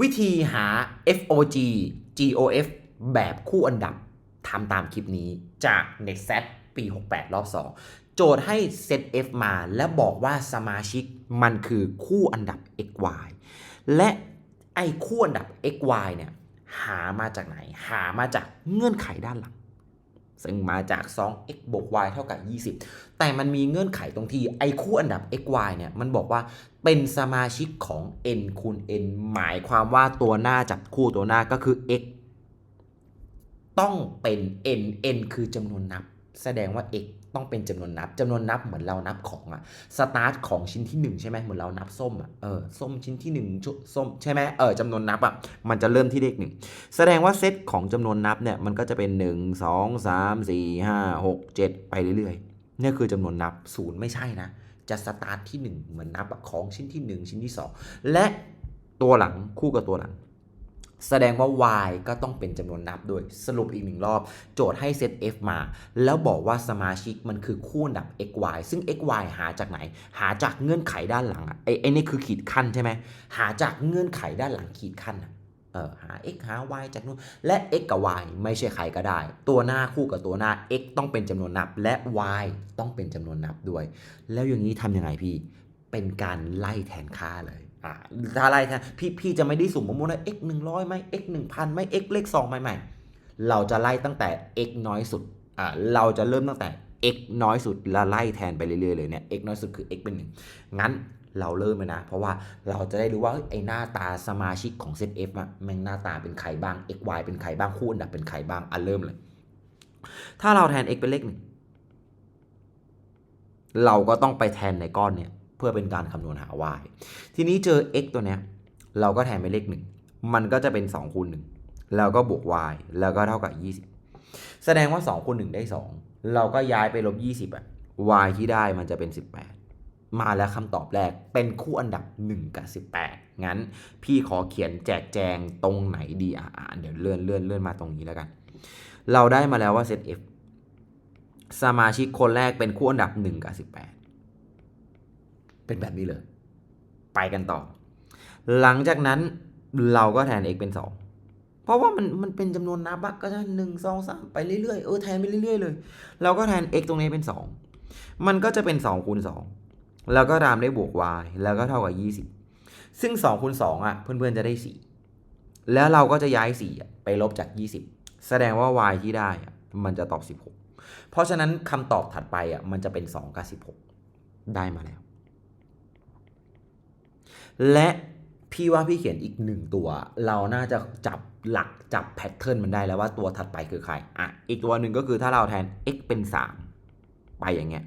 วิธีหา FOG GOF แบบคู่อันดับทำตามคลิปนี้จาก NetSet ปี 68 รอบ 2 โจทย์ให้ Set F มาและบอกว่าสมาชิกมันคือคู่อันดับ XY และไอ้คู่อันดับ XY เนี่ยหามาจากไหน หามาจากเงื่อนไขด้านหลัง ซึ่งมาจาก 2x บวก y เท่ากับ 20 แต่มันมีเงื่อนไขตรงที่ไอ้คู่อันดับ x y เนี่ย มันบอกว่าเป็นสมาชิกของ n คูณ n หมายความว่าตัวหน้าจับคู่ตัวหน้าก็คือ x ต้องเป็น n n คือจำนวนนับ แสดงว่า x ต้องเป็นจำนวนนับจำนวนนับเหมือนเรานับของอะสตาร์ทของชิ้นที่ 1 ใช่ไหมเหมือนเรานับส้มอะเออส้มชิ้นที่1ชุส้มใช่ไหมเออจำนวนนับอะมันจะเริ่มที่เลขหนึ่งแสดงว่าเซตของจำนวนนับเนี่ยมันก็จะเป็น 1 2 3 4 5 6 7 ไปเรื่อยๆนี่คือจำนวนนับศูนย์ไม่ใช่นะ จะสตาร์ทที่ 1 เหมือนนับของชิ้นที่ 1 ชิ้นที่ 2 และตัวหลังคู่กับตัวหลัง แสดงว่า y ก็ต้องเป็นจำนวนนับด้วยสรุปอีกหนึ่งรอบ โจทย์ให้เซต f มา แล้วบอกว่าสมาชิกมันคือคู่อันดับ x y ซึ่ง x y หาจากไหน หาจากเงื่อนไขด้านหลังอะไอ้ไอ้นี่คือขีดขั้นใช่ไหมหาจากเงื่อนไขด้านหลังขีดขั้นอะเออหา x หา y จากนู้นและ x กับ y ไม่ใช่ใครก็ได้ ตัวหน้าคู่กับตัวหน้า x ต้องเป็นจำนวนนับ และ y ต้องเป็นจำนวนนับด้วย แล้วอย่างนี้ทำยังไงพี่ เป็นการไล่แทนค่าเลย อ่าถ้าไล่แทนพี่พี่จะไม่ได้สุ่มมั่วๆนะ x 100ไหม x 1000ไหม x เลข2ไหมไม่เราจะไล่ตั้งแต่ x น้อยสุดอ่าเราจะเริ่มตั้งแต่ x น้อยสุดแล้วไล่แทนไปเรื่อยๆเลยเนี่ย x น้อยสุดคือ x เป็นหนึ่งงั้นเราเริ่มเลยนะ เพราะว่าเราจะได้รู้ว่าเฮ้ยไอหน้าตาสมาชิกของเซต f อะแม่งหน้าตาเป็นใครบ้าง x y เป็นใครบ้างคู่อันดับเป็นใครบ้างอะเริ่มเลย ถ้าเราแทน x เป็นเลขหนึ่งเราก็ต้องไปแทนในก้อนเนี่ย พื่อเป็นการคำนวณหา y ทีนี้เจอ x ตัวเนี้ยเราก็แทนเป็นเลขหนึ่งมันก็จะเป็น2คูณ1แล้วก็บวก y แล้วก็เท่ากับ 20 แสดงว่า2คูณ1ได้ 2 เราก็ย้ายไปลบ 20อะ y ที่ได้มันจะเป็น 18 มาแล้วคำตอบแรกเป็นคู่อันดับ 1 กับ 18 งั้นพี่ขอเขียนแจกแจงตรงไหนดีอะอะเดี๋ยวเลื่อนเลื่อนเลื่อนมาตรงนี้แล้วกัน เราได้มาแล้วว่าเซต f สมาชิกคนแรกเป็นคู่อันดับ 1 กับ 18 เป็นแบบนี้เลย ไปกันต่อ หลังจากนั้นเราก็แทน x เป็น 2 เพราะว่ามันมันเป็นจำนวนนับก็จะหนึ่งสองสามไปเรื่อยๆเออแทนไปเรื่อยๆเลย เราก็แทน x ตรงนี้เป็น 2 มันก็จะเป็น2คูณ2แล้วก็ตามได้บวก y แล้วก็เท่ากับ 20 ซึ่ง2คูณ2อะเพื่อนๆจะได้ 4 แล้วเราก็จะย้าย 4 ไปลบจาก 20 แสดงว่า y ที่ได้อะมันจะตอบ 16 เพราะฉะนั้นคำตอบถัดไปอะมันจะเป็น 2 กับ 16 ได้มาแล้ว และพี่ว่าพี่เขียนอีกหนึ่งตัว เราน่าจะจับหลักจับแพทเทิร์นมันได้แล้วว่าตัวถัดไปคือใครอะอีกตัวหนึ่งก็คือถ้าเราแทน x เป็น 3 ไปอย่างเงี้ย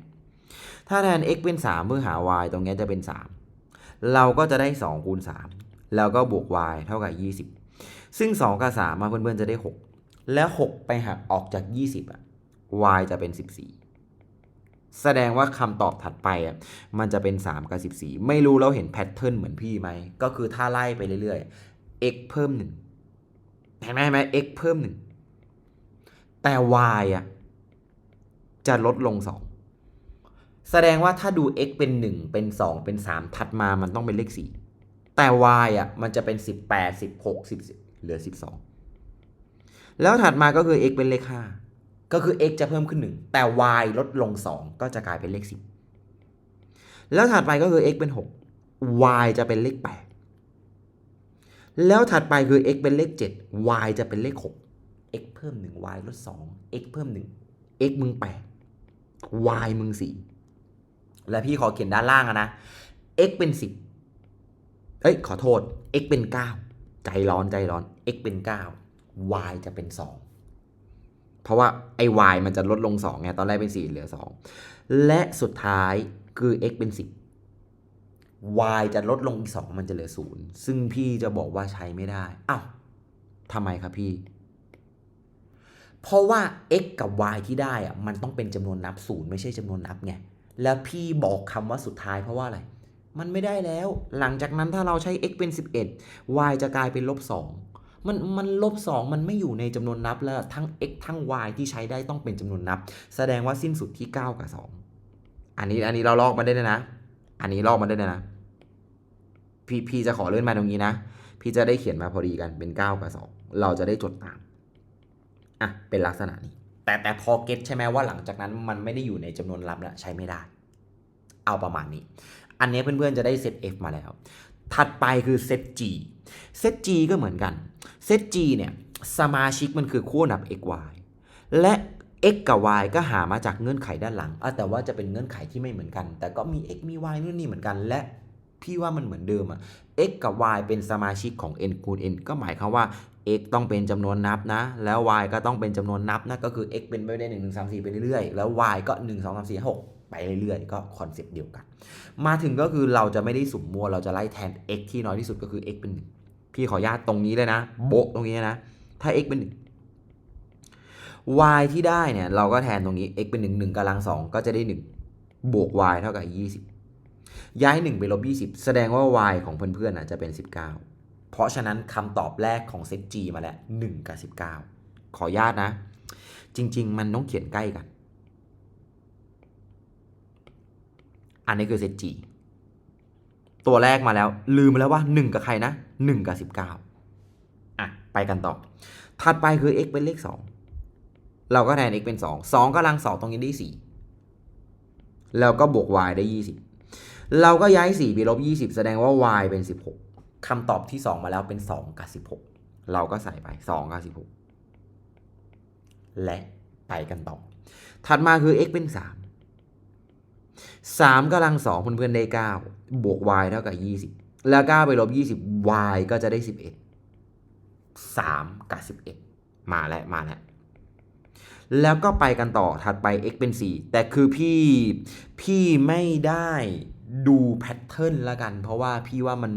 ถ้าแทน x เป็น 3 เพื่อหา y ตรงเนี้ยจะเป็น 3 เราก็จะได้2คูณ3แล้วก็บวก y เท่ากับ 20 ซึ่ง 2 กับ3มาเพื่อนๆจะได้ 6 แล้ว 6 ไปหักออกจาก 20อะ y จะเป็น 14 แสดงว่าคำตอบถัดไปอะมันจะเป็น 3 กับ 14 ไม่รู้เราเห็นแพทเทิร์นเหมือนพี่ไหม ก็คือถ้าไล่ไปเรื่อยๆ x เพิ่ม 1 เห็นไหมเห็นไหม x เพิ่ม 1 แต่ y อะจะลดลง 2 แสดงว่าถ้าดู x เป็น 1 เป็น 2 เป็น 3 ถัดมามันต้องเป็นเลข 4 แต่ y อะมันจะเป็น 18 16 10เหลือ 12 แล้วถัดมาก็คือ x เป็นเลข 5 ก็คือ x จะเพิ่มขึ้น 1 แต่ y ลดลง 2 ก็จะกลายเป็นเลข 10 แล้วถัดไปก็คือ x เป็น 6 y จะเป็นเลข 8 แล้วถัดไปคือ x เป็นเลข 7 y จะเป็นเลข 6 x เพิ่ม 1 y ลด 2 x เพิ่ม 1 x มึง 8 y มึง 4 และพี่ขอเขียนด้านล่างนะ x เป็น 10 เอ้ย ขอโทษ x เป็น 9 ใจร้อนใจร้อน x เป็น 9 y จะเป็น 2 เพราะว่าไอ้ y มันจะลดลง2ไงตอนแรกเป็น 4 เหลือ 2 และสุดท้ายคือ x เป็น 10 y จะลดลงอีก 2 มันจะเหลือ 0 ซึ่งพี่จะบอกว่าใช้ไม่ได้อ้าวทำไมครับพี่ เพราะว่า x กับ y ที่ได้อะมันต้องเป็นจำนวนนับ 0 ไม่ใช่จำนวนนับไงแล้วพี่บอกคำว่าสุดท้ายเพราะว่าอะไร มันไม่ได้แล้ว หลังจากนั้นถ้าเราใช้ x เป็น 11 y จะกลายเป็นลบ2 มันมันลบ 2 มันไม่อยู่ในจำนวนนับแล้วทั้ง x ทั้ง y ที่ใช้ได้ต้องเป็นจำนวนนับ แสดงว่าสิ้นสุดที่ 9 กับ 2 อันนี้อันนี้เราลอกมาได้เลยนะ อันนี้ลอกมาได้เลยนะ พี่พี่จะขอเลื่อนมาตรงนี้นะ พี่จะได้เขียนมาพอดีกันเป็น 9 กับ 2 เราจะได้จดตามอะเป็นลักษณะนี้ แต่แต่พอเก็ตใช่ไหมว่าหลังจากนั้นมันไม่ได้อยู่ในจำนวนรับแล้วใช้ไม่ได้ เอาประมาณนี้ อันนี้เพื่อนๆจะได้เซต F มาแล้ว ถัดไปคือเซต G เซต G ก็เหมือนกัน เซต G เนี่ยสมาชิกมันคือคู่นับ x y และ x กับ y ก็หามาจากเงื่อนไขด้านหลังแต่ว่าจะเป็นเงื่อนไขที่ไม่เหมือนกัน แต่ก็มี x มี y นู่นนี่เหมือนกัน และพี่ว่ามันเหมือนเดิมอะ x กับ y เป็นสมาชิกของ n คูณ n ก็หมายความว่า x ต้องเป็นจำนวนนับนะ แล้ว y ก็ต้องเป็นจำนวนนับนะก็คือ x เป็นไปได้1 1 3 4ไปเรื่อยๆแล้ว y ก็1 2 3 4 6ไปเรื่อยๆ ก็คอนเซปต์เดียวกัน มาถึงก็คือเราจะไม่ได้สุ่มมัวเราจะไล่แทน x ที่น้อยที่สุดก็คือ x เป็น1 พี่ขออนุญาตตรงนี้เลยนะ โบะตรงนี้นะ ถ้า x เป็น1 y ที่ได้เนี่ย เราก็แทนตรงนี้ x เป็น 1 1กำลัง 2 ก็จะได้ 1 บวก y เท่ากับ 20 ย้าย 1 ไปลบ 20 แสดงว่า y ของเพื่อนๆนะจะเป็น 19 เพราะฉะนั้นคำตอบแรกของเซต G มาแล้ว 1 กับ 19 ขออนุญาตนะ จริง ๆ มันต้องเขียนใกล้กัน อันนี้คือเซต G ตัวแรกมาแล้ว ลืมไปแล้วว่า 1 กับใครนะ 1 กับ 19 อะ ไปกันต่อ ถัดไปคือ x เป็นเลข 2 เราก็แทน x เป็น 2 2กำลัง 2 ตรงนี้ได้ 4 แล้วก็บวก y ได้ 20 เราก็ย้าย 4 ไปลบ 20 แสดงว่า y เป็น 16คำตอบที่ 2 มาแล้วเป็น 2 กับ 16 เราก็ใส่ไป 2 กับ 16 และไปกันต่อ ถัดมาคือ x เป็น 3 3กำลัง2เพื่อนๆได้ 9 บวก y เท่ากับ 20 แล้ว 9 ไปลบ 20 y ก็จะได้ 11 3 กับ 11 มาแล้ว มาแล้ว แล้วก็ไปกันต่อถัดไป x เป็น 4 แต่คือพี่พี่ไม่ได้ดูแพทเทิร์นละกัน เพราะว่าพี่ว่ามัน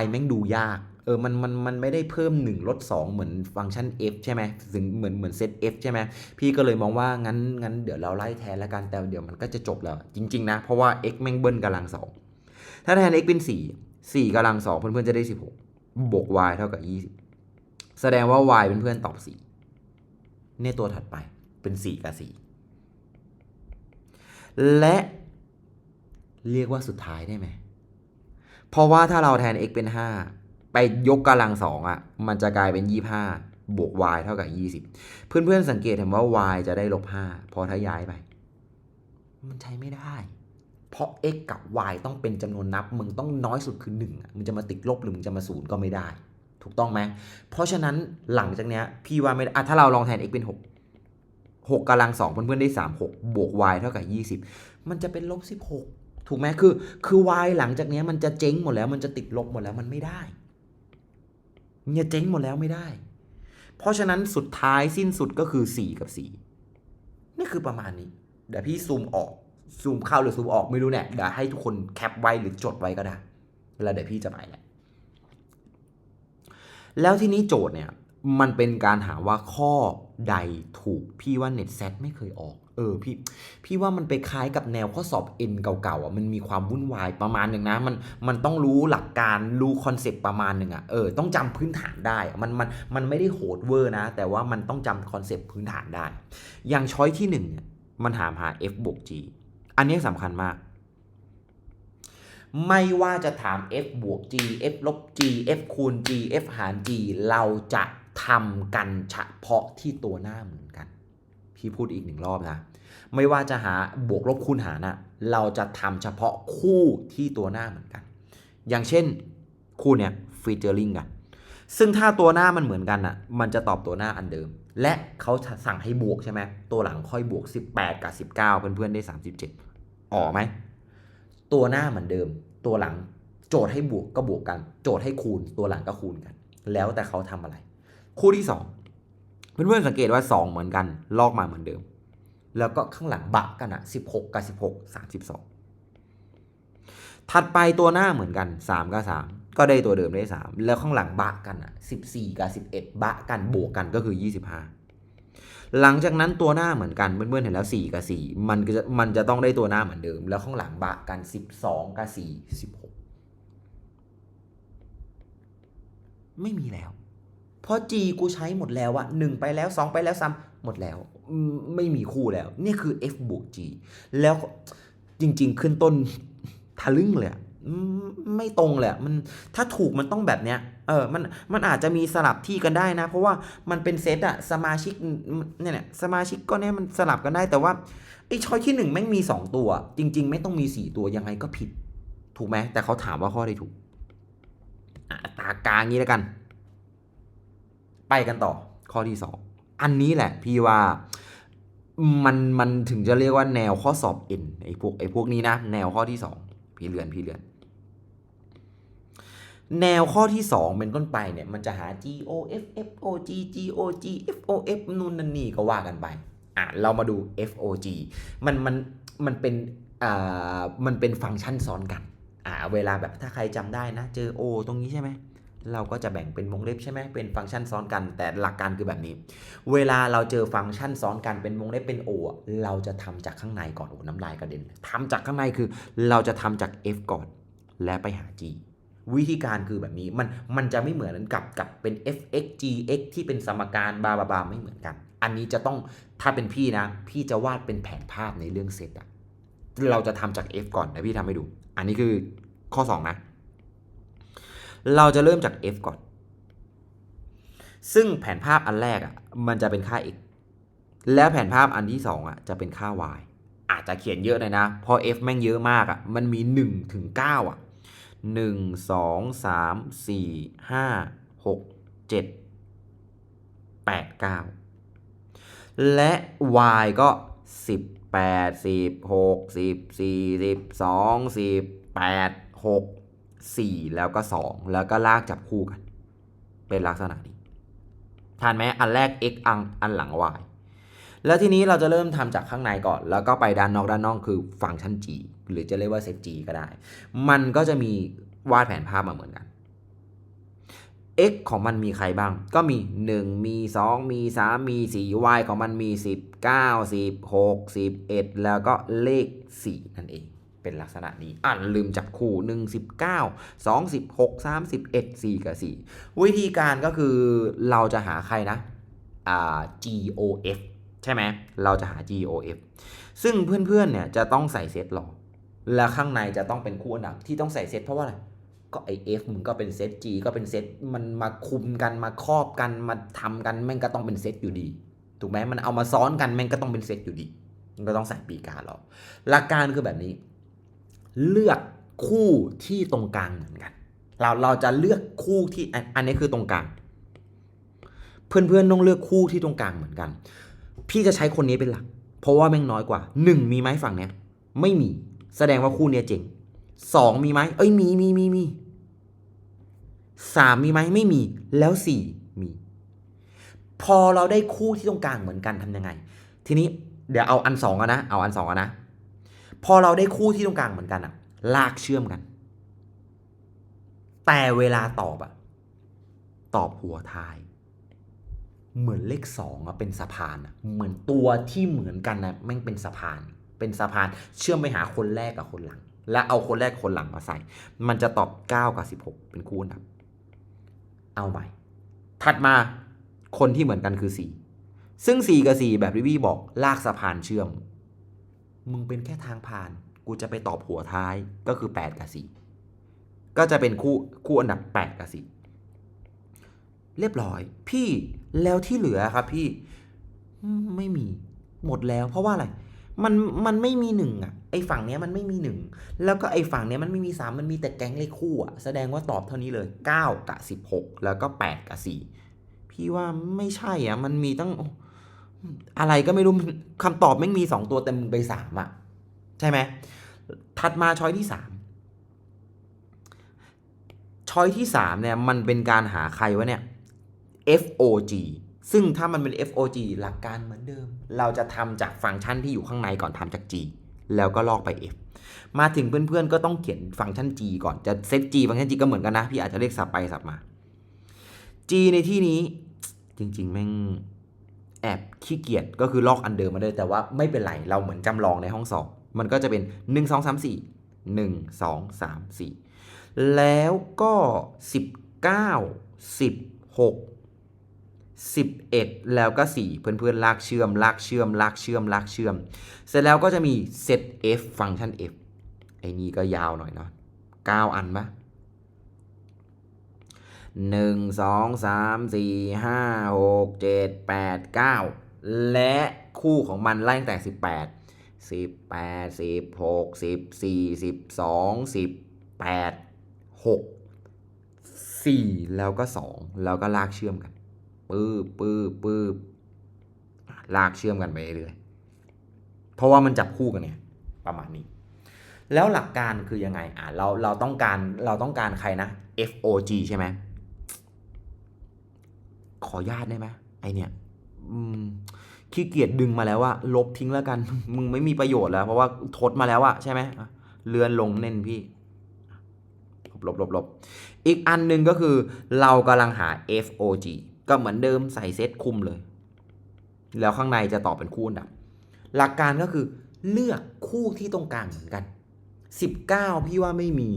y แม่งดูยาก เออ มัน มัน มันไม่ได้เพิ่ม 1 ลด 2 เหมือนฟังก์ชัน f ใช่ไหมถึงเหมือน เหมือนเซต f ใช่ไหม พี่ก็เลยมองว่า งั้น งั้น เดี๋ยวเราไล่แทนละกัน แต่เดี๋ยวมันก็จะจบแล้ว จริง ๆ นะ เพราะว่า x แม่งเบิ้ลกำลัง2ถ้าแทน x เป็น 4 4กำลัง2เพื่อนๆจะได้ 16 บวก y เท่ากับ 20 แสดงว่า y เป็นเพื่อนตอบ4เนี่ตัวถัดไปเป็น 4 กับ 4 และเรียกว่าสุดท้ายได้ไหม เพราะว่าถ้าเราแทน x เป็น 5 ไปยกกำลัง2อะ มันจะกลายเป็น 25 บวก y เท่ากับ 20 เพื่อนๆสังเกตเห็นว่า y จะได้ลบ5พอถ้าย้ายไป มันใช้ไม่ได้ เพราะ x กับ y ต้องเป็นจำนวนนับ มึงต้องน้อยสุดคือ1อะมึงจะมาติดลบหรือมึงจะมาศูนย์ก็ไม่ได้ ถูกต้องไหมเพราะฉะนั้นหลังจากเนี้ยพี่ว่าไม่ได้อะถ้าเราลองแทน x เป็น 6 6กำลัง2เพื่อนๆได้ 3 6 บวก y เท่ากับ 20 มันจะเป็นลบ 16 ถูกไหมคือ คือ y หลังจากเนี้ยมันจะเจ๊งหมดแล้ว มันจะติดลบหมดแล้วมันไม่ได้เนี่ยเจ๊งหมดแล้วไม่ได้ เพราะฉะนั้นสุดท้ายสิ้นสุดก็คือ 4 กับ 4 นี่คือประมาณนี้ เดี๋ยวพี่ซูมออก ซูมเข้าหรือซูมออกไม่รู้เนี่ยเดี๋ยวให้ทุกคนแคปไว้หรือจดไว้ก็ได้แล้วเดี๋ยวพี่จะไปแหละแล้วที่นี้โจทย์เนี่ยมันเป็นการหาว่าข้อใดถูกพี่ว่าเน็ตเซตไม่เคยออก เออพี่พี่ว่ามันไปคล้ายกับแนวข้อสอบ N เก่าๆอะมันมีความวุ่นวายประมาณหนึ่งนะมันมันต้องรู้หลักการรู้คอนเซปต์ประมาณหนึ่งอะเออต้องจำพื้นฐานได้มันมันมันไม่ได้โหดเวอร์นะ แต่ว่ามันต้องจำคอนเซปต์พื้นฐานได้ อย่างช้อยที่หนึ่งเนี่ยมันถามหา f บวก g อันนี้สำคัญมาก ไม่ว่าจะถาม f บวก g f ลบ g f คูณ g f หาร g เราจะทำกันเฉพาะที่ตัวหน้าเหมือนกัน พี่พูดอีกหนึ่งรอบนะ ไม่ว่าจะหาบวกลบคูณหารนะเราจะทำเฉพาะคู่ที่ตัวหน้าเหมือนกัน อย่างเช่นคู่เนี้ยฟีเจอริงกัน ซึ่งถ้าตัวหน้ามันเหมือนกันอะ มันจะตอบตัวหน้าอันเดิม และเขาสั่งให้บวกใช่ไหม ตัวหลังค่อยบวก 18 กับ 19 เพื่อนๆได้ 37 ออกไหม ตัวหน้าเหมือนเดิม ตัวหลัง โจทย์ให้บวกก็บวกกัน โจทย์ให้คูณ ตัวหลังก็คูณกัน แล้วแต่เขาทำอะไร คู่ที่ 2 เพื่อนๆสังเกตว่า 2 เหมือนกัน ลอกมาเหมือนเดิม แล้วก็ข้างหลังบะกันอะ16 กับ 16 32 ถัดไปตัวหน้าเหมือนกัน 3 กับ 3 ก็ได้ตัวเดิมได้ 3 แล้วข้างหลังบะกันอะ14 กับ 11 บะกันบวกกันก็คือ 25 หลังจากนั้นตัวหน้าเหมือนกันเพื่อนๆเห็นแล้ว 4 กับ 4 มันก็จะมันจะต้องได้ตัวหน้าเหมือนเดิม แล้วข้างหลังบะกัน 12 กับ 4 16 ไม่มีแล้ว เพราะ G กูใช้หมดแล้วอะ1ไปแล้ว 2 ไปแล้ว3หมดแล้ว ไม่มีคู่แล้ว นี่คือ F บวก G แล้วจริง ๆ ขึ้นต้นทะลึ่งเลยอะ ไม่ตรงเลยอะมันถ้าถูกมันต้องแบบเนี้ยเออมันมันอาจจะมีสลับที่กันได้นะ เพราะว่ามันเป็นเซตอะสมาชิกเนี่ยเนี่ยสมาชิกก็เนี่ยมันสลับกันได้แต่ว่าไอ้ช้อยที่หนึ่งแม่งมีสองตัว จริง ๆ ไม่ต้องมีสี่ตัวยังไงก็ผิด ถูกไหมแต่เขาถามว่าข้อใดถูกตากลางงี้แล้วกัน ไปกันต่อข้อที่สองอันนี้แหละพี่ว่ามันมันถึงจะเรียกว่าแนวข้อสอบเอ็นไอ้พวกไอ้พวกนี้นะ แนวข้อที่สองพี่เลือนพี่เลือน แนวข้อที่ 2 เป็นต้นไปเนี่ยมันจะหา G O F F O G G O G F O F นู่นนั่นนี่ก็ว่ากันไปอะเรามาดู F O G มันมันมันเป็นอ่ามันเป็นฟังก์ชันซ้อนกันอ่าเวลาแบบถ้าใครจำได้นะ เจอ O ตรงนี้ใช่ไหมเราก็จะแบ่งเป็นวงเล็บใช่ไหมเป็นฟังก์ชันซ้อนกัน แต่หลักการคือแบบนี้ เวลาเราเจอฟังก์ชันซ้อนกันเป็นวงเล็บเป็น O อะเราจะทำจากข้างในก่อนโอ้น้ำลายกระเด็นทำจากข้างในคือ เราจะทำจาก F ก่อน และไปหา G วิธีการคือแบบนี้มันมันจะไม่เหมือนกับกับเป็น fx gx ที่เป็นสมการบาบาบาไม่เหมือนกัน อันนี้จะต้องถ้าเป็นพี่นะ พี่จะวาดเป็นแผนภาพในเรื่องเซตอะเราจะทำจาก f ก่อนนะพี่ทำให้ดู อันนี้คือข้อ 2 นะ เราจะเริ่มจาก f ก่อน ซึ่งแผนภาพอันแรกอะมันจะเป็นค่า x แล้วแผนภาพอันที่ 2อะจะเป็นค่า y อาจจะเขียนเยอะเลยนะ เพราะ f แม่งเยอะมากอะมันมี 1 ถึง 9อะ หนึ่งสองสามสี่ห้าหกเจ็ดแปดเก้าและ y ก็สิบแปดสิบหกสิบสี่สิบสองสิบแปดหกสี่แล้วก็สองแล้วก็ลากจับคู่กัน เป็นลักษณะนี้ทานไหมอันแรก x อันอันหลัง y แล้วทีนี้เราจะเริ่มทำจากข้างในก่อน แล้วก็ไปด้านนอกด้านนอกคือฟังก์ชัน g หรือจะเรียกว่าเซต g ก็ได้ มันก็จะมีวาดแผนภาพมาเหมือนกัน x ของมันมีใครบ้าง ก็มี 1 มี 2 มี 3 มี 4 y ของมันมี19 16 11 แล้วก็เลข 4 นั่นเอง เป็นลักษณะนี้อ่านลืมจับคู่ 1 19 2 16 31 4 กับ 4 วิธีการก็คือเราจะหาใครนะอ่า GOF ใช่ไหม เราจะหา GOF ซึ่งเพื่อนๆเนี่ยจะต้องใส่เซตหรอก และข้างในจะต้องเป็นคู่อันดับที่ต้องใส่เซตเพราะว่าอะไรก็ไอ F มึงก็เป็นเซต G ก็เป็นเซตมันมาคุมกันมาครอบกันมาทำกันแม่งก็ต้องเป็นเซตอยู่ดี ถูกไหมมันเอามาซ้อนกันแม่งก็ต้องเป็นเซตอยู่ดี มันก็ต้องใส่ปีกาหรอกหลักการคือแบบนี้ เลือกคู่ที่ตรงกลางเหมือนกัน เราเราจะเลือกคู่ที่อันนี้คือตรงกลาง เพื่อนๆต้องเลือกคู่ที่ตรงกลางเหมือนกัน พี่จะใช้คนนี้เป็นหลัก เพราะว่าแม่งน้อยกว่า1มีไหมฝั่งเนี้ยไม่มี แสดงว่าคู่เนี้ยเจ๋งสองมีไหมเอ้ยมีมีมีมีสามมีไหมไม่มี แล้วสี่มี พอเราได้คู่ที่ตรงกลางเหมือนกันทำยังไง ทีนี้เดี๋ยวเอาอันสองอะนะเอาอันสองอะนะ พอเราได้คู่ที่ตรงกลางเหมือนกันอะลากเชื่อมกัน แต่เวลาตอบอะตอบหัวท้าย เหมือนเลขสองอะเป็นสะพานอะเหมือนตัวที่เหมือนกันนะแม่งเป็นสะพาน เป็นสะพานเชื่อมไปหาคนแรกกับคนหลัง และเอาคนแรกคนหลังมาใส่ มันจะตอบ 9 กับ 16 เป็นคู่อันดับ เอาใหม่ ถัดมาคนที่เหมือนกันคือ 4 ซึ่ง 4 กับ 4 แบบที่พี่บอกลากสะพานเชื่อม มึงเป็นแค่ทางผ่าน กูจะไปตอบหัวท้ายก็คือ 8 กับ 4 ก็จะเป็นคู่คู่อันดับ 8 กับ 4 เรียบร้อย พี่แล้วที่เหลือครับพี่ไม่มีหมดแล้วเพราะว่าอะไร มันมันไม่มีหนึ่งอะไอฝั่งเนี้ยมันไม่มีหนึ่งแล้วก็ไอฝั่งเนี้ยมันไม่มีสามมันมีแต่แก๊งเลขคู่อะแสดงว่าตอบเท่านี้เลยเก้ากับสิบหกแล้วก็แปดกับสี่พี่ว่าไม่ใช่อะมันมีตั้งอะไรก็ไม่รู้คำตอบไม่มีสองตัวแต่มึงไปสามอะใช่ไหมถัดมาช้อยที่สามช้อยที่สามเนี่ย มันเป็นการหาใครวะเนี่ย FOG ซึ่งถ้ามันเป็น FOG หลักการเหมือนเดิม เราจะทำจากฟังก์ชันที่อยู่ข้างในก่อนทำจาก G แล้วก็ลอกไป F มาถึงเพื่อนๆ ก็ต้องเขียนฟังก์ชัน G ก่อนจะเซต G ฟังก์ชัน G ก็เหมือนกันนะ พี่อาจจะเรียกสับไปสับมา G ในที่นี้จริงๆ แม่งแอบขี้เกียจก็คือลอกอันเดิมมาเลยแต่ว่าไม่เป็นไร เราเหมือนจำลองในห้องสอบมันก็จะเป็น 1 2 3 4 1 2 3 4 แล้วก็ 19 16 11 แล้วก็ 4 เพื่อนๆลากเชื่อม ลากเชื่อม ลากเชื่อม ลากเชื่อม เสร็จแล้วก็จะมี set f ฟังก์ชัน f ไอ้นี่ก็ยาวหน่อยเนาะ9 อันปะหนึ่งสองสามสี่ห้าหกเจ็ดแปดเก้าและคู่ของมันไล่ตั้งแต่สิบแปดสิบแปดสิบหกสิบสี่สิบสองสิบแปดหกสี่แล้วก็สองแล้วก็ลากเชื่อมกัน ปื้บปื้บปื้บลากเชื่อมกันไปเรื่อยเพราะว่ามันจับคู่กันเนี่ยประมาณนี้ แล้วหลักการคือยังไงอะเราเราต้องการเราต้องการใครนะ FOG ใช่ไหมขอญาตได้ไหมไอเนี่ยขี้เกียจดึงมาแล้วว่า ลบทิ้งแล้วกัน มึงไม่มีประโยชน์แล้ว เพราะว่าทดมาแล้วอะใช่ไหมเลือนลงเน้นพี่ลบลบลบอีกอันหนึ่งก็คือเรากำลังหา FOG ก็เหมือนเดิมใส่เซตคุมเลย แล้วข้างในจะตอบเป็นคู่อันดับ หลักการก็คือเลือกคู่ที่ตรงกลางเหมือนกัน 19 พี่ว่าไม่มี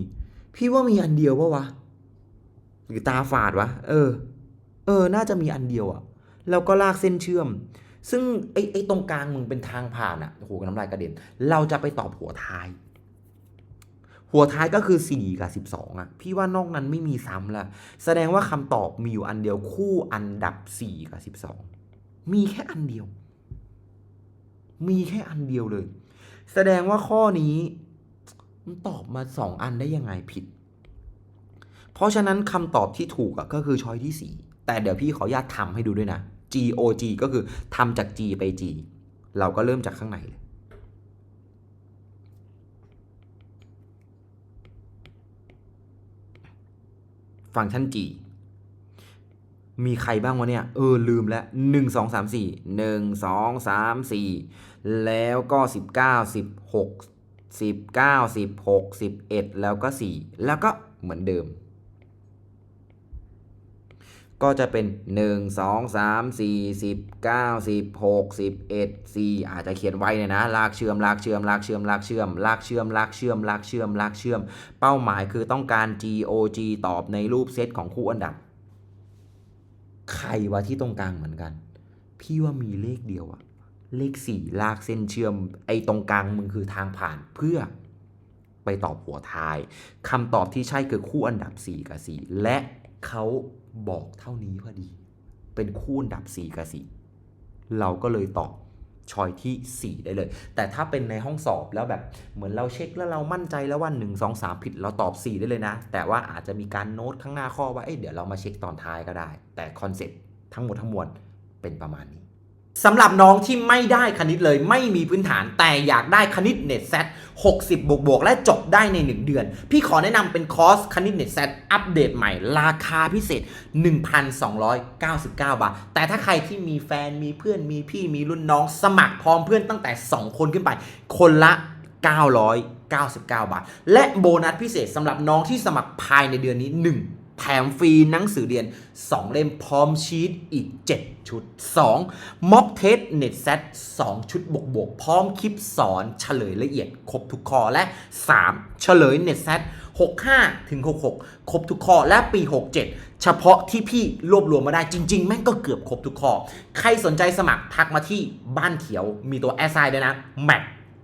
พี่ว่ามีอันเดียวปะวะ หรือตาฝาดวะ เออ เออ น่าจะมีอันเดียวอะแล้วก็ลากเส้นเชื่อม ซึ่งไอ้ไอ้ตรงกลางมึงเป็นทางผ่านอะโอ้โหน้ำลายกระเด็น เราจะไปตอบหัวท้าย หัวท้ายก็คือ 4 กับ 12อะพี่ว่านอกนั้นไม่มีซ้ำละแสดงว่าคำตอบมีอยู่อันเดียวคู่อันดับ 4 กับ 12 มีแค่อันเดียว มีแค่อันเดียวเลย แสดงว่าข้อนี้มันตอบมาสองอันได้ยังไงผิด เพราะฉะนั้นคำตอบที่ถูกอะก็คือช้อยที่ 4 แต่เดี๋ยวพี่ขออนุญาตทำให้ดูด้วยนะ G O G ก็คือทำจาก G ไป G เราก็เริ่มจากข้างในเลย ฟังก์ชัน G มีใครบ้างวะเนี่ย เออ ลืมแล้วหนึ่งสองสามสี่หนึ่งสองสามสี่แล้วก็สิบเก้าสิบหกสิบเก้าสิบหกสิบเอ็ดแล้วก็สี่แล้วก็เหมือนเดิม ก็จะเป็น 1 2 3 4 10 9 16 11 4 อาจจะเขียนไว้เนี่ยนะ ลากเชื่อมลากเชื่อมลากเชื่อมลากเชื่อมลากเชื่อมลากเชื่อมลากเชื่อมลากเชื่อม เป้าหมายคือต้องการ GOG ตอบในรูปเซตของคู่อันดับ ใครวะที่ตรงกลางเหมือนกัน พี่ว่ามีเลขเดียวอะเลข 4 ลากเส้นเชื่อม ไอ้ตรงกลางมึงคือทางผ่านเพื่อไปตอบหัวท้ายคำตอบที่ใช่คือคู่อันดับ 4 กับ 4 และ เขาบอกเท่านี้พอดี เป็นคู่นดับ 4 กับ 4 เราก็เลยตอบชอยที่ 4 ได้เลย แต่ถ้าเป็นในห้องสอบแล้วแบบเหมือนเราเช็คแล้วเรามั่นใจแล้วว่า 1 2 3 ผิดเราตอบ 4 ได้เลยนะ แต่ว่าอาจจะมีการโน้ตข้างหน้าข้อว่าเอ้ยเดี๋ยวเรามาเช็คตอนท้ายก็ได้ แต่คอนเซ็ปต์ทั้งหมดทั้งมวลเป็นประมาณนี้ สำหรับน้องที่ไม่ได้คณิตเลยไม่มีพื้นฐานแต่อยากได้คณิตเน็ตเซต60 บวกบวกๆและจบได้ใน 1 เดือน พี่ขอแนะนำเป็นคอร์สคณิตเน็ตเซตอัปเดตใหม่ ราคาพิเศษ 1,299 บาท แต่ถ้าใครที่มีแฟนมีเพื่อนมีพี่มีรุ่นน้องสมัครพร้อมเพื่อนตั้งแต่ 2 คนขึ้นไป คนละ 999 บาท และโบนัสพิเศษสำหรับน้องที่สมัครภายในเดือนนี้ 1 แถมฟรีหนังสือเรียน 2 เล่มพร้อมชีตอีก 7 ชุด 2. ม็อกเทสเน็ตเซต2ชุดบวกบวกๆพร้อมคลิปสอนเฉลยละเอียดครบทุกข้อและ 3. เฉลยเน็ตเซต65ถึง66 ครบทุกข้อและปี 67 เฉพาะที่พี่รวบรวมมาได้จริง ๆ แม่งก็เกือบครบทุกข้อ ใครสนใจสมัครทักมาที่บ้านเขียวมีตัวแอสไซด์ด้วยนะ Mac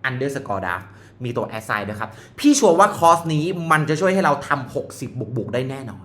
underscore d a มีตัวแอสไซด์ด้วยครับ พี่ชัวร์ว่าคอร์สนี้มันจะช่วยให้เราทำ60บวกๆ ได้แน่นอน